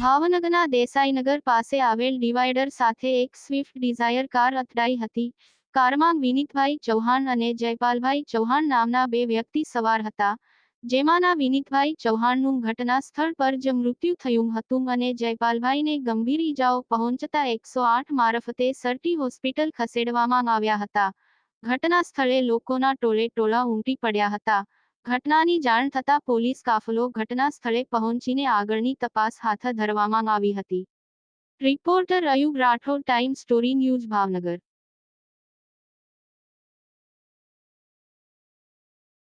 ભાવનગરના દેસાઈનગર પાસે આવેલ ડિવાઈડર સાથે એક સ્વિફ્ટ ડિઝાયર કાર અથડાઈ હતી. કારમાં વિનીતભાઈ ચૌહાણ અને જયપાલભાઈ ચૌહાણ નામના બે વ્યક્તિ સવાર હતા. જેમાંના વિનીતભાઈ ચૌહાણનું ઘટના સ્થળ પર જ મૃત્યુ થયું હતું અને જયપાલભાઈને ગંભીર ઈજાઓ પહોંચતા એકસો આઠ મારફતે સરટી હોસ્પિટલ ખસેડવામાં આવ્યા હતા. ઘટના સ્થળે લોકોના ટોળે ટોળા ઉમટી પડ્યા હતા. ઘટનાની જાણ થતાં પોલીસ કાફલો ઘટના સ્થળે પહોંચીને આગળની તપાસ હાથ ધરવામાં આવી હતી. Reporter Ayub Rathod, time story, news Bhavnagar.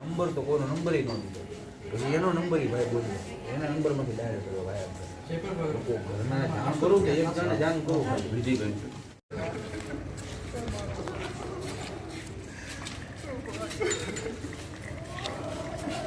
Number તો કોનો નંબર એ ન દીધો. પછી એનો નંબર એ ભાઈ બોલ્યો. એના નંબરમાંથી ડાયરેક્ટ કર્યો ભાઈ ઘરના જાણ કરું કે એક જણે જાણ કરું બીજી અંદર